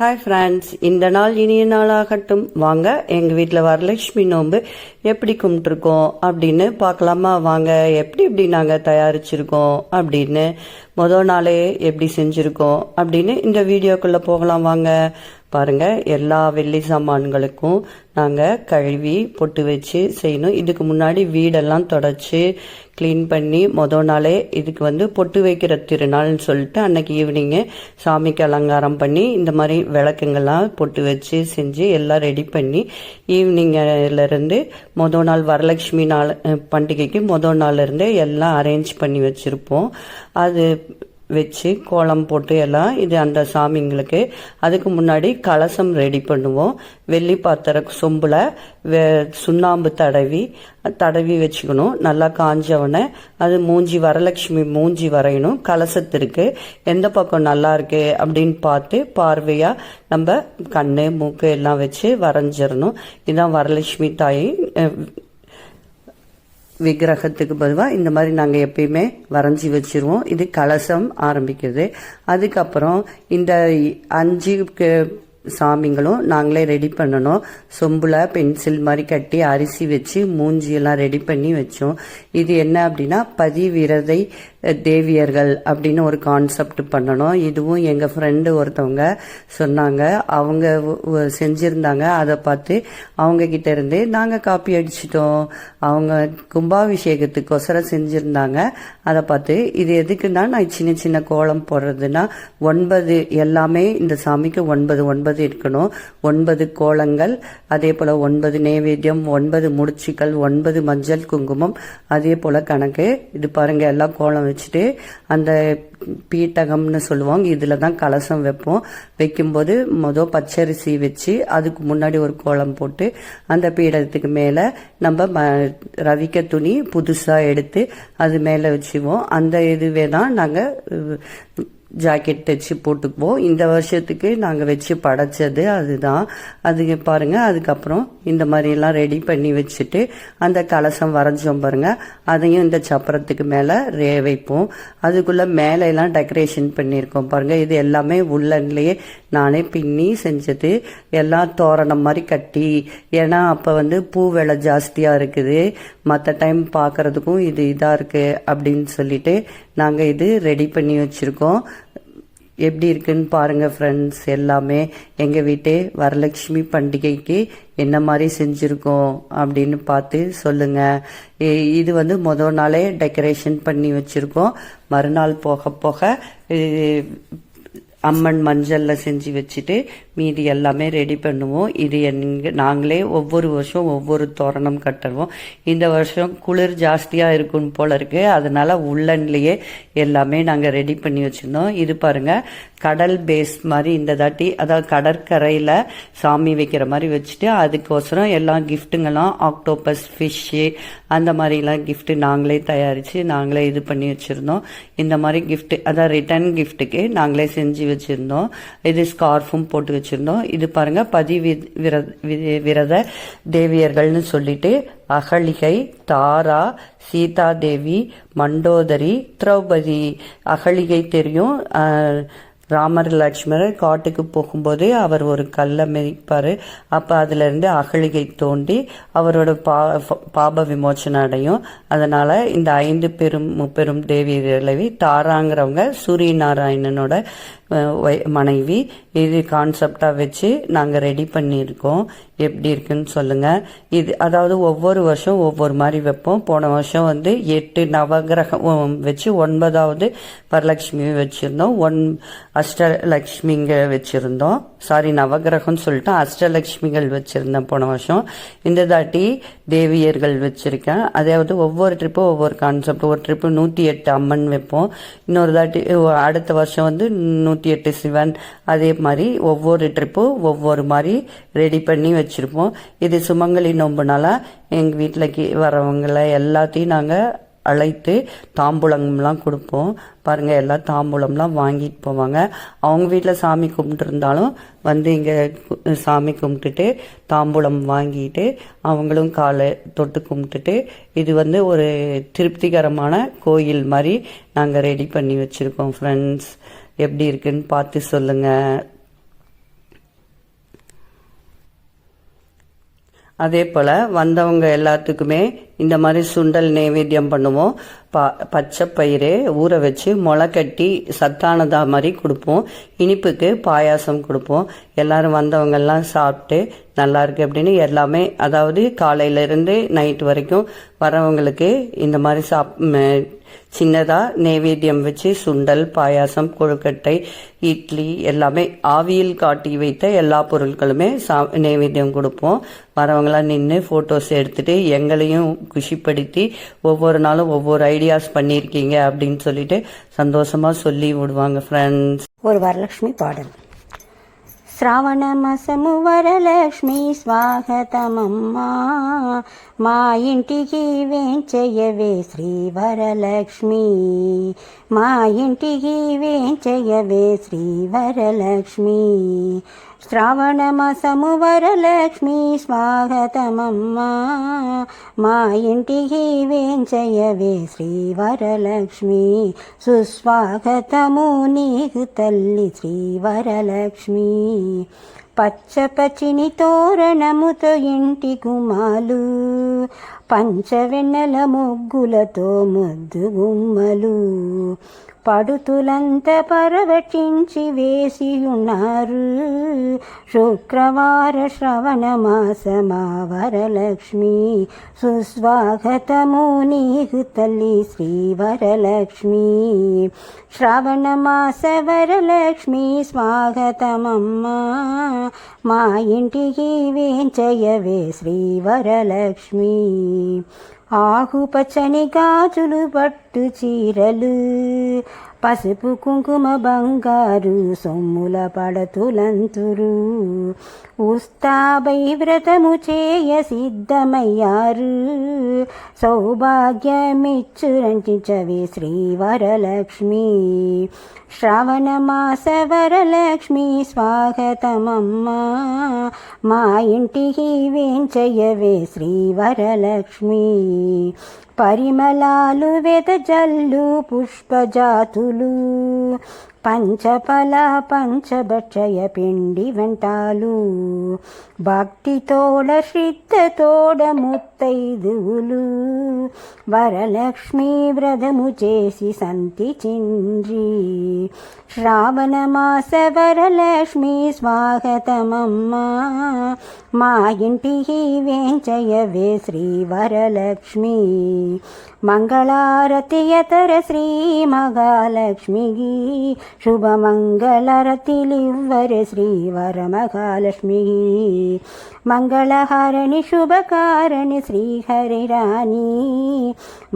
Hi friends இந்த நாள் இனிய நாளாகட்டும். வாங்க எங்கள் வீட்டில் வரலட்சுமி நோன்பு எப்படி கும்பிட்ருக்கோம் அப்படின்னு பார்க்கலாமா? வாங்க எப்படி எப்படி நாங்கள் தயாரிச்சிருக்கோம் அப்படின்னு. மொதல் நாளே எப்படி செஞ்சுருக்கோம் அப்படின்னு இந்த வீடியோக்குள்ளே போகலாம். வாங்க பாருங்க எல்லா வெள்ளி சாமான்களுக்கும் நாங்கள் கழுவி பொட்டு வச்சு செய்யணும். இதுக்கு முன்னாடி வீடெல்லாம் தொடச்சி க்ளீன் பண்ணி மொதல் நாளே இதுக்கு வந்து பொட்டு வைக்கிற திருநாள்னு சொல்லிட்டு அன்னைக்கு ஈவினிங்கு சாமிக்கு அலங்காரம் பண்ணி இந்த மாதிரி விளக்குங்கள்லாம் பொட்டு வச்சு செஞ்சு எல்லாம் ரெடி பண்ணி ஈவினிங்கிலேருந்து மொதல் நாள் வரலட்சுமி நாள் பண்டிகைக்கு மொதல் நாள்லேருந்து எல்லாம் அரேஞ்ச் பண்ணி வச்சுருப்போம். அது வச்சு கோலம் போட்டு எல்லாம் இது அந்த சாமிங்களுக்கு. அதுக்கு முன்னாடி கலசம் ரெடி பண்ணுவோம். வெள்ளி பாத்திர சொம்பில் சுண்ணாம்பு தடவி தடவி வச்சுக்கணும். நல்லா காஞ்சவொடனே அது மூஞ்சி வரலட்சுமி மூஞ்சி வரையணும். கலசத்திற்கு எந்த பக்கம் நல்லா இருக்கு அப்படின்னு பார்த்து பார்வையாக நம்ம கண்ணு மூக்கு எல்லாம் வச்சு வரைஞ்சிடணும் இதுதான் வரலட்சுமி தாய் விக்கிரகத்துக்கு பதிலாக இந்த மாதிரி நாங்கள் எப்பயுமே வரைஞ்சி வச்சுருவோம். இது கலசம் ஆரம்பிக்குது அதுக்கப்புறம் இந்த அஞ்சு சாமிங்களும் நாங்களே ரெடி பண்ணணும். சொம்புல பென்சில் மாதிரி கட்டி அரிசி வச்சு மூஞ்சியெல்லாம் ரெடி பண்ணி வச்சோம். இது என்ன அப்படின்னா பதிவிரதை தேவியர்கள் அப்படின்னு ஒரு கான்செப்ட் பண்ணணும். இதுவும் எங்கள் ஃப்ரெண்டு ஒருத்தவங்க சொன்னாங்க. அவங்க செஞ்சுருந்தாங்க. அதை பார்த்து அவங்க கிட்ட இருந்து நாங்கள் காப்பி அடிச்சிட்டோம். அவங்க கும்பாபிஷேகத்துக்கொசரம் செஞ்சுருந்தாங்க. அதை பார்த்து இது எதுக்குன்னா நான் சின்ன சின்ன கோலம் போடுறதுன்னா ஒன்பது எல்லாமே இந்த சாமிக்கு ஒன்பது ஒன்பது இருக்கணும். ஒன்பது கோலங்கள் அதே போல ஒன்பது நைவேத்தியம் ஒன்பது முடிச்சுக்கள் ஒன்பது மஞ்சள் குங்குமம் அதே போல கணக்கு. இது பாருங்க எல்லாம் கோலம் வச்சுட்டு அந்த பீட்டகம்னு சொல்லுவாங்க இதுல தான் கலசம் வைப்போம். வைக்கும்போது மொதல் பச்சரிசி வச்சு அதுக்கு முன்னாடி ஒரு கோலம் போட்டு அந்த பீடத்துக்கு மேலே நம்ம ம ரவிக்க துணி புதுசாக எடுத்து அது மேலே வச்சுவோம். அந்த இதுவே தான் நாங்கள் ஜாக்கெட் தைச்சி போட்டுக்குவோம். இந்த வருஷத்துக்கு நாங்கள் வச்சு படைச்சது அதுதான். அது பாருங்கள் அதுக்கப்புறம் இந்த மாதிரிலாம் ரெடி பண்ணி வச்சுட்டு அந்த கலசம் வரைஞ்சோம் பாருங்கள் அதையும் இந்த சப்பரத்துக்கு மேலே ரே வைப்போம். அதுக்குள்ளே மேலே எல்லாம் டெக்கரேஷன் பண்ணியிருக்கோம் பாருங்கள் இது எல்லாமே உள்ளன்லேயே நானே பின்னி செஞ்சது. எல்லாம் தோரணம் மாதிரி கட்டி. ஏன்னா அப்போ வந்து பூ விலை ஜாஸ்தியாக இருக்குது. மற்ற டைம் பார்க்கறதுக்கும் இது இதாக இருக்குது அப்படின்னு சொல்லிட்டு நாங்கள் இது ரெடி பண்ணி வச்சுருக்கோம். எப்படி இருக்குன்னு பாருங்கள் ஃப்ரெண்ட்ஸ் எல்லாமே. எங்கள் வீட்டே வரலட்சுமி பண்டிகைக்கு என்ன மாதிரி செஞ்சுருக்கோம் அப்படின்னு பார்த்து சொல்லுங்கள் இது வந்து முதல் நாளே டெக்கரேஷன் பண்ணி வச்சுருக்கோம். மறுநாள் போக போக அம்மன் மஞ்சளில் செஞ்சு வச்சுட்டு மீதி எல்லாமே ரெடி பண்ணுவோம். இது எங்க நாங்களே ஒவ்வொரு வருஷம் ஒவ்வொரு தோரணம் கட்டுவோம். இந்த வருஷம் குளிர் ஜாஸ்தியாக இருக்கும் போல இருக்குது அதனால உள்ளன்லையே எல்லாமே நாங்கள் ரெடி பண்ணி வச்சுருந்தோம். இது பாருங்கள் கடல் பேஸ் மாதிரி இந்த தாட்டி அதாவது கடற்கரையில் சாமி வைக்கிற மாதிரி வச்சுட்டு அதுக்கோசரம் எல்லாம் கிஃப்ட்டுங்கெல்லாம் ஆக்டோபஸ் ஃபிஷ்ஷு அந்த மாதிரிலாம் கிஃப்ட்டு நாங்களே தயாரித்து நாங்களே இது பண்ணி வச்சுருந்தோம். இந்த மாதிரி கிஃப்ட்டு அதான் ரிட்டர்ன் கிஃப்ட்டுக்கு நாங்களே செஞ்சு வச்சுருந்தோம். இது ஸ்கார்ஃபும் போட்டு வச்சுருந்தோம். இது பாருங்கள் பதி வி- விரத தேவியர்கள்னு சொல்லிட்டு அகலிகை தாரா சீதாதேவி மண்டோதரி திரௌபதி அகலிகை தெரியும். ராமர் லக்ஷ்மணர் காட்டுக்கு போகும்போது அவர் ஒரு கல்லை மிதிப்பார். அப்போ அதுலேருந்து அகழிகை தோண்டி அவரோட பா பாப விமோச்சனம் அடையும். அதனால் இந்த ஐந்து பெரும் முப்பெரும் தேவியர்களை தாராங்கிறவங்க சூரிய நாராயணனோட மனைவி இது கான்செப்டாக வச்சு நாங்கள் ரெடி பண்ணியிருக்கோம். எப்படி இருக்குன்னு சொல்லுங்கள் இது அதாவது ஒவ்வொரு வருஷம் ஒவ்வொரு மாதிரி வைப்போம். போன வருஷம் வந்து எட்டு நவகிரகம் வச்சு ஒன்பதாவது வரலட்சுமி வச்சுருந்தோம். ஒன் அஷ்டலக்ஷ்மிங்க வச்சுருந்தோம். சாரி நவகிரகம்னு சொல்லிட்டு அஷ்டலக்ஷ்மிகள் வச்சுருந்தேன் போன வருஷம். இந்த தாட்டி தேவியர்கள் வச்சுருக்கேன். அதாவது ஒவ்வொரு ட்ரிப்பும் ஒவ்வொரு கான்செப்ட் ஒரு ட்ரிப்பு நூற்றி எட்டு அம்மன் வைப்போம். இன்னொரு தாட்டி அடுத்த வருஷம் வந்து நூற்றி நூற்றி எட்டு சிவன் அதே மாதிரி ஒவ்வொரு ட்ரிப்பும் ஒவ்வொரு மாதிரி ரெடி பண்ணி வச்சுருப்போம். இது சுமங்கலி நோம்புனால எங்கள் வீட்டில் வரவங்களை எல்லாத்தையும் நாங்கள் அழைத்து தாம்பூலம்லாம் கொடுப்போம். பாருங்கள் எல்லாம் தாம்பூலம்லாம் வாங்கிட்டு போவாங்க. அவங்க வீட்டில் சாமி கும்பிட்டுருந்தாலும் வந்து இங்கே சாமி கும்பிட்டுட்டு தாம்பூலம் வாங்கிட்டு அவங்களும் காலை தொட்டு கும்பிட்டுட்டு இது வந்து ஒரு திருப்திகரமான கோயில் மாதிரி நாங்கள் ரெடி பண்ணி வச்சுருக்கோம் ஃப்ரெண்ட்ஸ் எப்படி இருக்குன்னு பார்த்து சொல்லுங்கள் அதே போல் வந்தவங்க எல்லாத்துக்குமே இந்த மாதிரி சுண்டல் நைவேத்தியம் பண்ணுவோம். ப பச்சை பயிறு ஊற வச்சு முளை கட்டி சத்தானதா மாதிரி கொடுப்போம். இனிப்புக்கு பாயாசம் கொடுப்போம். எல்லோரும் வந்தவங்கெல்லாம் சாப்பிட்டு நல்லா இருக்குது அப்படின்னு எல்லாமே அதாவது காலையிலேருந்து நைட் வரைக்கும் வரவங்களுக்கு இந்த மாதிரி சாப் சின்னதாக நைவேத்தியம் வச்சு சுண்டல் பாயாசம் கொழுக்கட்டை இட்லி எல்லாமே ஆவியில் காட்டி வைத்த எல்லா பொருட்களுமே சா நைவேத்தியம் கொடுப்போம். வரவங்களாம் நின்று ஃபோட்டோஸ் எடுத்துகிட்டு எங்களையும் குஷிப்படுத்தி ஒவ்வொரு நாளும் ஒவ்வொரு ஐடியாஸ் பண்ணியிருக்கீங்க அப்படின்னு சொல்லிட்டு சந்தோஷமாக சொல்லி விடுவாங்க ஃப்ரெண்ட்ஸ் ஒரு வரலட்சுமி பாடல். శ్రావణమసము వరలక్ష్మి స్వాగతమమ్మా. మా ఇంటికి వేంచయ్యవే శ్రీ వరలక్ష్మి. మా ఇంటికి వేంచయ్యవే శ్రీ వరలక్ష్మి. శ్రావణమసము వరలక్ష్మి స్వాగతమమ్మా. మా ఇంటికి వేంచయవే శ్రీ వరలక్ష్మి సుస్వాగతము నీకు తల్లి శ్రీ వరలక్ష్మి పచ్చ తోరణముతో ఇంటి గుమాలు పంచవెన్నెల ముగ్గులతో ముద్దు గుమ్మలు. పడుతులంత పరవటించి వేసి ఉన్నారు శుక్రవార శ్రవణ మాసమా వరలక్ష్మి. సుస్వాగతము నీకు తల్లి శ్రీ వరలక్ష్మి శ్రవణ మాస వరలక్ష్మి స్వాగతమమ్మా. మా ఇంటికి వేంచయవే శ్రీ వరలక్ష్మి ఆకుపచ్చని గాజులు పట్టు చీరలు. పసుపు కుంకుమ బంగారు సొమ్ముల పడతులంతురు. ఉస్తాబై వ్రతము చేయ సిద్ధమయ్యారు. సౌభాగ్యమిచ్చురంటించవే శ్రీ వరలక్ష్మి శ్రవణ మాస వరలక్ష్మి స్వాగతమమ్మా. మా ఇంటికి వేంచయ్యవే శ్రీ వరలక్ష్మి పరిమళాలు వెదజల్లు పుష్పజాతులు. పంచఫల పంచభక్షయ పిండి వెంటాలు. భక్తితోడ శ్రద్ధతోడ ముత్తైదువులు వరలక్ష్మీ వ్రతము చేసి సంతి చిండ్రి శ్రావణమాస వరలక్ష్మీ వరలక్ష్మి స్వాగతమమ్మా. మా ఇంటికి వేంచయవే శ్రీ వరలక్ష్మి. మంగళారతియతర శ్రీ మహాలక్ష్మికి శుభమంగళరతిలివ్వర శ్రీ వర మహాలక్ష్మి. మంగళహారణి శుభకారణి श्रीहरिरानी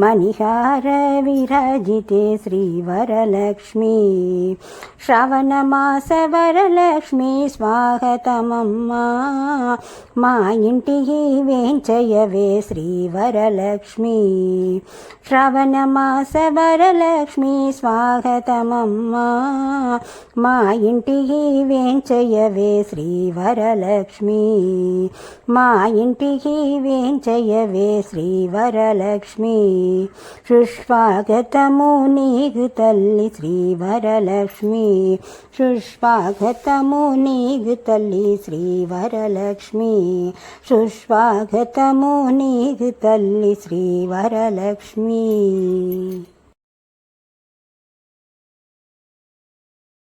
मणिहार विराजिते श्रीवरलक्ष्मी శ్రవణమాస వరలక్ష్మి స్వాగతమమ్మా. మా ఇంటికి వేంచయవే శ్రీ వరలక్ష్మి శ్రవణమాస వరలక్ష్మి స్వాగతమమ్మా. మా ఇంటికి వేంచయవే శ్రీ వరలక్ష్మి మా ఇంటికి వేంచయ జయవే శ్రీవరలక్ష్మి సుస్వాగతము నీకు తల్లి శ్రీవరలక్ష్మి సుస్వాగతము నీకు తల్లి శ్రీవరలక్ష్మి సుస్వాగతము నీకు తల్లి శ్రీవరలక్ష్మి